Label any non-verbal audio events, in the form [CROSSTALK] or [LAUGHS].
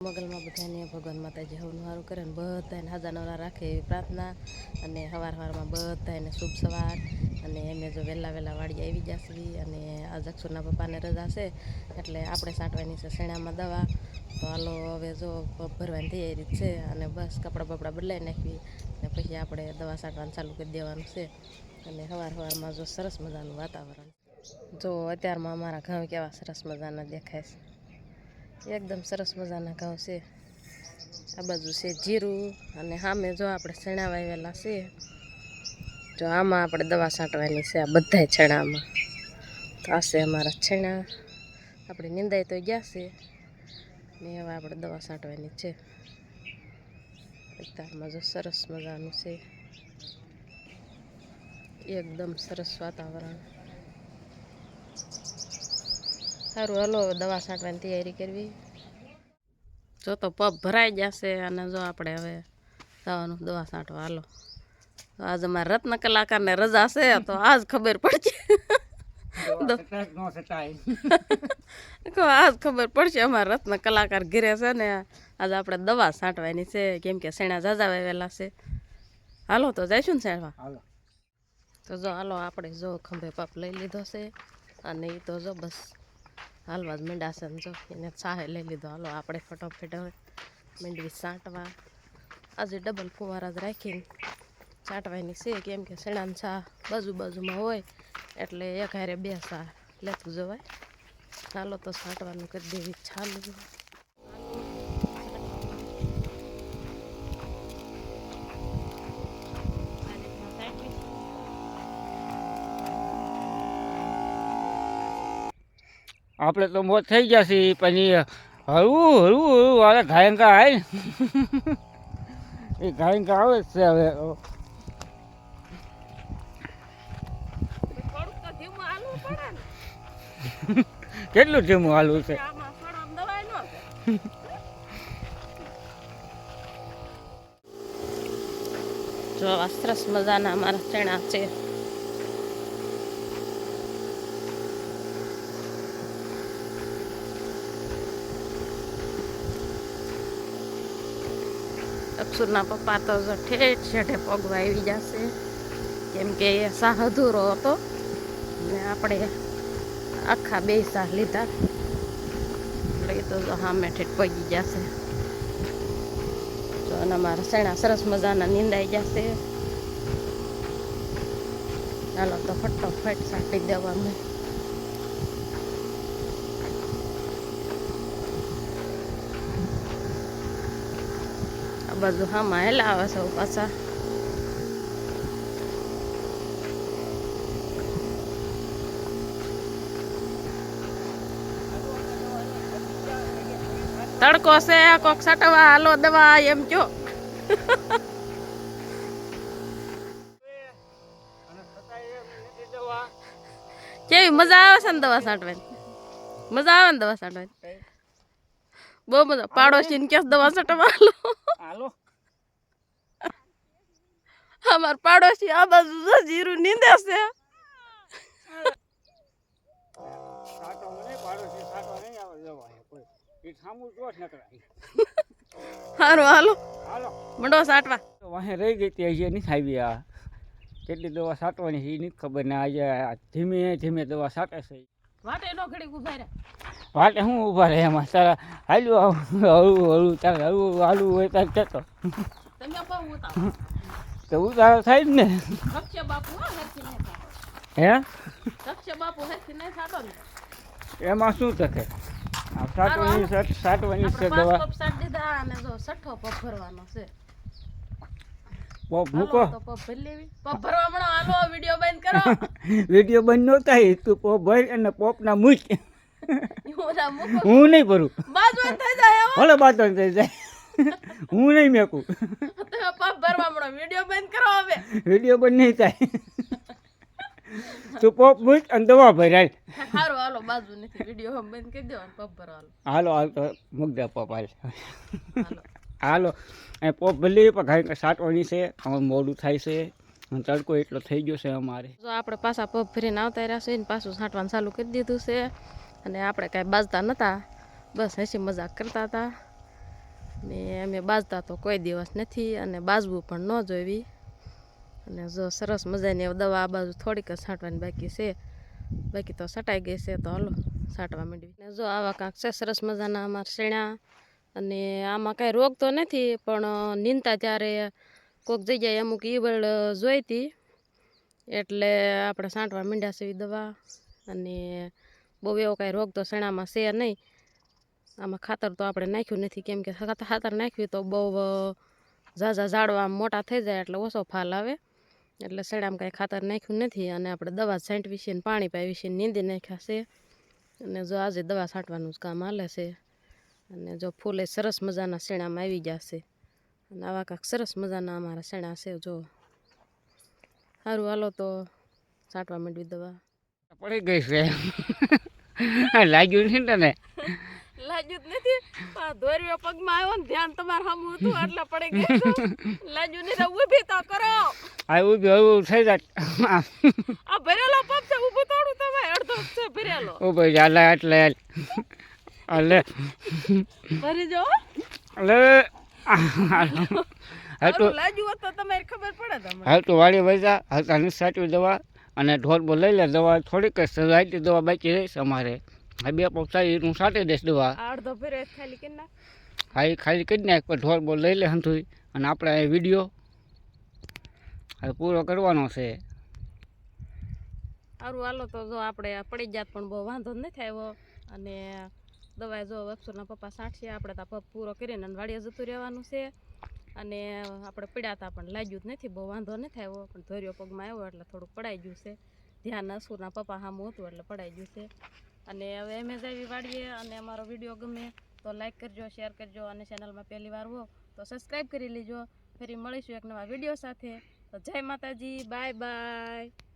મગલમાં બધાને ભગવાન માતાજી હવનું સારું કરે ને બધાને હાજા નવરા રાખે એવી પ્રાર્થના. અને સવાર સવારમાં બધાને શુભ સવાર. અને એમે જો વહેલા વહેલા વાડી આવી જશે અને આ જક્ષુરના પપ્પાને રજા છે. એટલે આપણે સાંટવાની છે શેણામાં દવા. તો હાલો હવે જો ભરવાની તૈયારી છે અને બસ કપડાં બપડા બદલાઈ નાખવી. ને પછી આપણે દવા છાંટવાનું ચાલુ કરી દેવાનું છે. અને સવાર સવારમાં જો સરસ મજાનું વાતાવરણ. જો અત્યારમાં અમારા ઘઉં કેવા સરસ મજાના દેખાય છે. એકદમ સરસ મજાના ઘઉં છે. આ બાજુ છે જીરું અને સામે જો આપણે ચણા વાવેલા છે, જો આમાં આપણે દવા છાંટવાની છે આ બધાય ચણામાં. તો આ છે અમારા ચણા. આપણે નિંદાઈ તો ગયા છે, ને હવે આપણે દવા છાંટવાની છે. અત્યારમાં જો સરસ મજાનું છે. એકદમ સરસ વાતાવરણ. સારું હાલો દવા છાંટવાની તૈયારી કરવી. જો તો પગ ભરાઈ જશે અને જો આપણે હવે દવાનું દવા છાંટવા હાલો. તો આજ અમારા રત્ન કલાકારને રજા છે તો આજ ખબર પડશે. કહો [LAUGHS] આજ ખબર પડશે અમારા રત્ન કલાકાર ઘેરે છે ને આજે આપણે દવા છાંટવાની છે કેમ કે શેણા જાજા વાવેલા છે. હાલો તો જઈશું ને સાહેબ તો જો હાલો આપણે જો ખંભે પાપ લઈ લીધો છે અને એ તો જો બસ હાલવા જ મીંડાશે જો, એને ચાહે લઈ લીધો. હાલો, આપણે ફટોફટ હવે મીંડવી સાંટવા આજે ડબલ ફુવારા જ રાખીને છાંટવાની છે. કેમ કે શેણાની છા બાજુ બાજુમાં હોય, એટલે એક હારે બે સા લેતું જવાય. ચાલો તો છાંટવાનું કરી દેવી ચાલુ આપણે તો મોત થઈ છે પછી હળવું હળવું હળવું વાળા ઘાયંકા આવે એ ઘાયંકા આવે જ છે હવે. કેટલું ધીમું હાલવું છે? જો સરસ મજાના અમારા ચણા છે. અક્ષુરના પપ્પા તો ઠેઠ છેઠે પગવા આવી જશે. કેમ કે એ સાહ અધૂરો હતો. ને આપણે આખા બે સાહ લીધા. એટલે એ તો સામે ઠેઠ પગી જશે. તો અને મારા શેણા સરસ મજાના નીંદાઈ જશે. ચાલો તો ફટોફટ સાટી દેવા આ બાજુ હામાં હેલા આવે છે. પાછા તડકો છે, કોક સટવા હાલો દવા એમ કયો કેવી મજા આવે છે ને દવા છાંટવાની મજા આવે ને દવા છાંટવાની બહુ મજા. પાડોશી ને કેસ દવા છાંટવા હાલો? હાલો. અમાર પાડોશી આ બાજુ જીરું નીંદે છે. સાટો પાડોશી સાટો નહીં આવે જવાય કોઈ એ સામું જો જ નકરાય સારું હાલો. હાલો. મંડો છાંટવા તો વાહે રહી ગઈ તે હજી નહીં આવી આ. કેટલી દવા સાટવાની છે એ નથી ખબર ને આજે ધીમે ધીમે દવા સાટે છે વાટે નો ઘડી ઊભા રહે વાટે હું ઊભા રહે એમાં તારા હાલ્યું હળુ હળવું હળવું તારે હળવું હાલવું હોય તારે જતો તમે તો ઉતારો થાય જ ને. હા એમાં શું થશે સાટવાની સાટવાની છે દવા. સાટ દીધા અને જો સઠ્ઠો પગ ભરવાનો છે. પોપ મૂકો. પપ ભરી લેવી. પપ ભરવા મણો હાલો વિડિયો બંધ કરો. [LAUGHS] વીડિયો બંધ ન થાય તું પોપ ભર અને પોપના મૂક. હું નહીં ભરું. ભલે બાતો થઈ જાય. [LAUGHS] હું નહીં મેકું. વિડિયો બંધ કરો હવે. વીડિયો બંધ નહીં થાય. તું પોપ મૂક અને દવા ભરાય સારું હાલો બાજુ નથી. વિડિયો બંધ કરી દેવાનો. પપ ભરવાનો હાલો. હાલ તો મૂક દે પોપ હાલ. હાલો. હાલો. એ પોપ ભલે પણ સાટવાની છે, હવે મોડું થાય છે. તડકો એટલો થઈ ગયો છે અમારે. જો આપણે પાછા પગ ફરીને આવતા રહ્યા છે ને પાછું છાંટવાનું ચાલુ કરી દીધું છે. અને આપણે કાંઈ બાજતા નહોતા બસ હસી મજાક કરતા હતા. ને અમે બાજતા તો કોઈ દિવસ નથી અને બાજવું પણ ન જોઈવી. અને જો સરસ મજાની દવા આ બાજુ થોડીક છાંટવાની બાકી છે. બાકી તો છટાઈ ગઈ છે તો હાલો છાંટવા માંડવી. જો આવા કાંક છે સરસ મજાના અમારા શેણા. અને આમાં કાંઈ રોગ તો નથી, પણ નીંદતા ત્યારે કોઈક જગ્યાએ અમુક ઈવળ જોઈતી. એટલે આપણે છાંટવા મીંડા સેવી દવા. અને બહુ એવો કાંઈ રોગ તો શેણામાં છે નહીં. આમાં ખાતર તો આપણે નાખ્યું નથી, કેમ કે ખાતર નાખ્યું તો બહુ ઝાઝા ઝાડવા મોટા થઈ જાય એટલે ઓછો ફાલ આવે. એટલે શેણામાં કાંઈ ખાતર નાખ્યું નથી અને આપણે દવા છાંટવી છે પાણી પાવી છે નીંદી નાખ્યા છે. અને જો આજે દવા છાંટવાનું જ કામ હાલે છે. અને જો ફૂલે સરસ મજાના શેણામાં આવી ગયા છે અને આવા કાંક સરસ મજાના અમારા શેણા છે જો. સારું હાલો તો છાંટવા માંડવી દવા. પડી ગઈ છે. લાગ્યું નહીં ને તને? લાગ્યું જ નથી. દોર્યો પગમાં આવ્યો ને ધ્યાન તમારે સામું હતું એટલે પડી ગયું લાગ્યું નહીં ઊભી તો કરો. આ ઊભી હવે થઈ જાય આ ભરેલો પગ છે ઊભું તોડું તમે અડધો છે ભરેલો. ઊભો એટલે એટલે ભરી જો અલે હાલ તો લાજુ તો તમારે ખબર પડે તમને હાલ તો વાડી વૈસા હાલ તો સાચવી દવા અને ઢોર બોલ લઈ લે દવા થોડીક સજાઈ દવા બાકી રહીશ અમારે હા બે પક્ષા હું સાટી દઈશ દવા અડધો ભર્યો ખાલી કરી નાખ હા એ ખાલી કરી નાખ પણ ઢોર બોલ લઈ લે હંથુઈ અને આપણે એ વીડિયો હવે પૂરો કરવાનો છે સારું હાલો તો જો આપણે પડી જાત પણ બહુ વાંધો નથી આવ્યો અને દવા જો અક્ષરના પપ્પા સાંઠશે આપણે તો પગ પૂરો કરીને વાડીએ જતું રહેવાનું છે. અને આપણે પીડા હતા પણ લાગ્યું જ નથી, બહુ વાંધો નથી આવ્યો, પણ ધોર્યો પગમાં આવ્યો એટલે થોડુંક પડાઈ ગયું છે. ધ્યાન અસુરના પપ્પા સામું હતું એટલે પડાઈ ગયું છે. અને હવે એમ જ આવી વાડીએ અને અમારો વીડિયો ગમે તો લાઈક કરજો, શેર કરજો અને ચેનલમાં પહેલી વાર હો તો સબસ્ક્રાઈબ કરી લેજો. ફરી મળીશું એક નવા વીડિયો સાથે. તો જય માતાજી, બાય બાય.